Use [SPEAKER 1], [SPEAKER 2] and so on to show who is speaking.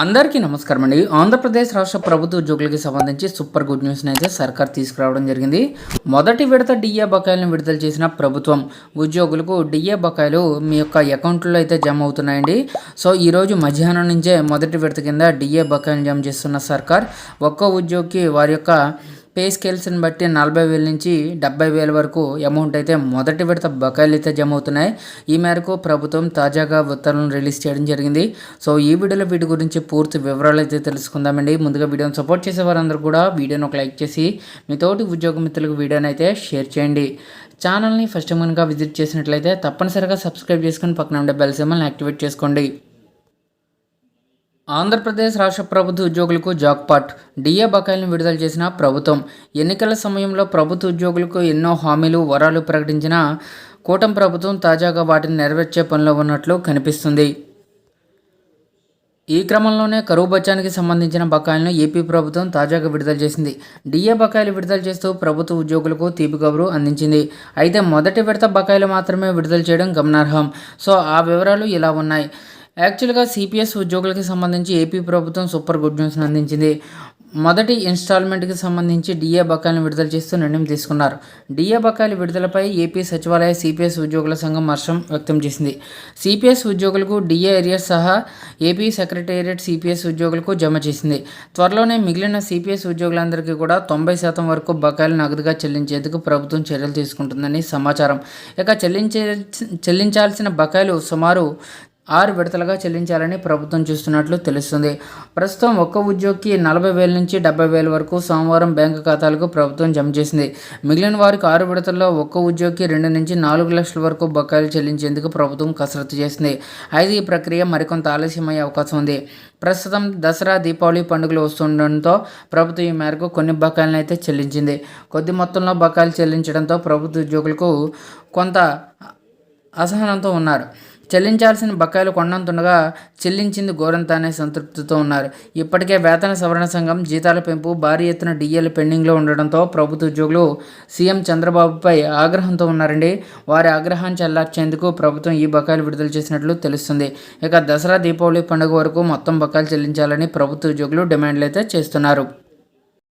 [SPEAKER 1] అందరికీ నమస్కారం అండి. ఆంధ్రప్రదేశ్ రాష్ట్ర ప్రభుత్వ ఉద్యోగులకి సంబంధించి సూపర్ గుడ్ న్యూస్ని అయితే సర్కార్ తీసుకురావడం జరిగింది. మొదటి విడత డిఏ బకాయిలను విడుదల చేసిన ప్రభుత్వం ఉద్యోగులకు డిఏ బకాయిలు మీ యొక్క అకౌంట్లో అయితే జమ అవుతున్నాయండి. సో ఈరోజు మధ్యాహ్నం నుంచే మొదటి విడత కింద డిఏ బకాయిలు జమ చేస్తున్న సర్కార్ ఒక్కో ఉద్యోగికి వారి యొక్క పే స్కేల్స్ని బట్టి నలభై వేల నుంచి డెబ్బై వేల వరకు అమౌంట్ అయితే మొదటి విడత బకాయిలు అయితే జమ అవుతున్నాయి. ఈ మేరకు ప్రభుత్వం తాజాగా ఉత్తర్వులను రిలీజ్ చేయడం జరిగింది. సో ఈ వీడియోలో వీటి గురించి పూర్తి వివరాలు అయితే తెలుసుకుందామండి. ముందుగా వీడియోని సపోర్ట్ చేసే వారందరూ కూడా వీడియోని ఒక లైక్ చేసి మీ తోటి ఉద్యోగ మిత్రులకు వీడియోని అయితే షేర్ చేయండి. ఛానల్ని ఫస్ట్ కనుక విజిట్ చేసినట్లయితే తప్పనిసరిగా సబ్స్క్రైబ్ చేసుకుని పక్కన ఉండే బెల్ సింబల్ని యాక్టివేట్ చేసుకోండి. ఆంధ్రప్రదేశ్ రాష్ట్ర ప్రభుత్వ ఉద్యోగులకు జాక్పాట్ డిఏ బకాయిలను విడుదల చేసిన ప్రభుత్వం. ఎన్నికల సమయంలో ప్రభుత్వ ఉద్యోగులకు ఎన్నో హామీలు వరాలు ప్రకటించిన కూటమి ప్రభుత్వం తాజాగా వాటిని నెరవేర్చే పనిలో ఉన్నట్లు కనిపిస్తుంది. ఈ క్రమంలోనే కరువు బచ్చానికి సంబంధించిన బకాయిలను ఏపీ ప్రభుత్వం తాజాగా విడుదల చేసింది. డిఏ బకాయిలు విడుదల చేస్తూ ప్రభుత్వ ఉద్యోగులకు తీపి కబురు అందించింది. అయితే మొదటి విడత బకాయిలు మాత్రమే విడుదల చేయడం గమనార్హం. సో ఆ వివరాలు ఇలా ఉన్నాయి. యాక్చువల్గా సిపిఎస్ ఉద్యోగులకి సంబంధించి ఏపీ ప్రభుత్వం సూపర్ గుడ్ న్యూస్ని అందించింది. మొదటి ఇన్స్టాల్మెంట్కి సంబంధించి డిఏ బకాయిలను విడుదల చేస్తూ నిర్ణయం తీసుకున్నారు. డిఏ బకాయిల విడుదలపై ఏపీ సచివాలయ సిపిఎస్ ఉద్యోగుల సంఘం హర్షం వ్యక్తం చేసింది. సిపిఎస్ ఉద్యోగులకు డిఏ ఏరియాస్ సహా ఏపీ సెక్రటేరియట్ సిపిఎస్ ఉద్యోగులకు జమ చేసింది. త్వరలోనే మిగిలిన సిపిఎస్ ఉద్యోగులందరికీ కూడా తొంభై శాతం వరకు బకాయిలు నగదుగా చెల్లించేందుకు ప్రభుత్వం చర్యలు తీసుకుంటుందని సమాచారం. ఇక చెల్లించే చెల్లించాల్సిన బకాయిలు సుమారు ఆరు విడతలుగా చెల్లించాలని ప్రభుత్వం చూస్తున్నట్లు తెలుస్తుంది. ప్రస్తుతం ఒక్క ఉద్యోగికి నలభై వేల నుంచి డెబ్బై వేల వరకు సోమవారం బ్యాంకు ఖాతాలకు ప్రభుత్వం జమ చేసింది. మిగిలిన వారికి ఆరు విడతల్లో ఒక్క ఉద్యోగికి రెండు నుంచి నాలుగు లక్షల వరకు బకాయిలు చెల్లించేందుకు ప్రభుత్వం కసరత్తు చేసింది. అయితే ఈ ప్రక్రియ మరికొంత ఆలస్యమయ్యే అవకాశం ఉంది. ప్రస్తుతం దసరా దీపావళి పండుగలు వస్తుండటంతో ప్రభుత్వం ఈ మేరకు కొన్ని బకాయిలను అయితే చెల్లించింది. కొద్ది మొత్తంలో బకాయిలు చెల్లించడంతో ప్రభుత్వ ఉద్యోగులకు కొంత అసహనంతో ఉన్నారు. చెల్లించాల్సిన బకాయిలు కొండంతుండగా చెల్లించింది గోరంత అనే సంతృప్తితో ఉన్నారు. ఇప్పటికే వేతన సవరణ సంఘం జీతాల పెంపు భారీ ఎత్తున డిఎల్ పెండింగ్లో ఉండడంతో ప్రభుత్వ ఉద్యోగులు సీఎం చంద్రబాబుపై ఆగ్రహంతో ఉన్నారండి. వారి ఆగ్రహాన్ని చల్లార్చేందుకు ప్రభుత్వం ఈ బకాయిలు విడుదల చేసినట్లు తెలుస్తుంది. ఇక దసరా దీపావళి పండుగ వరకు మొత్తం బకాయిలు చెల్లించాలని ప్రభుత్వ ఉద్యోగులు డిమాండ్లు అయితే చేస్తున్నారు.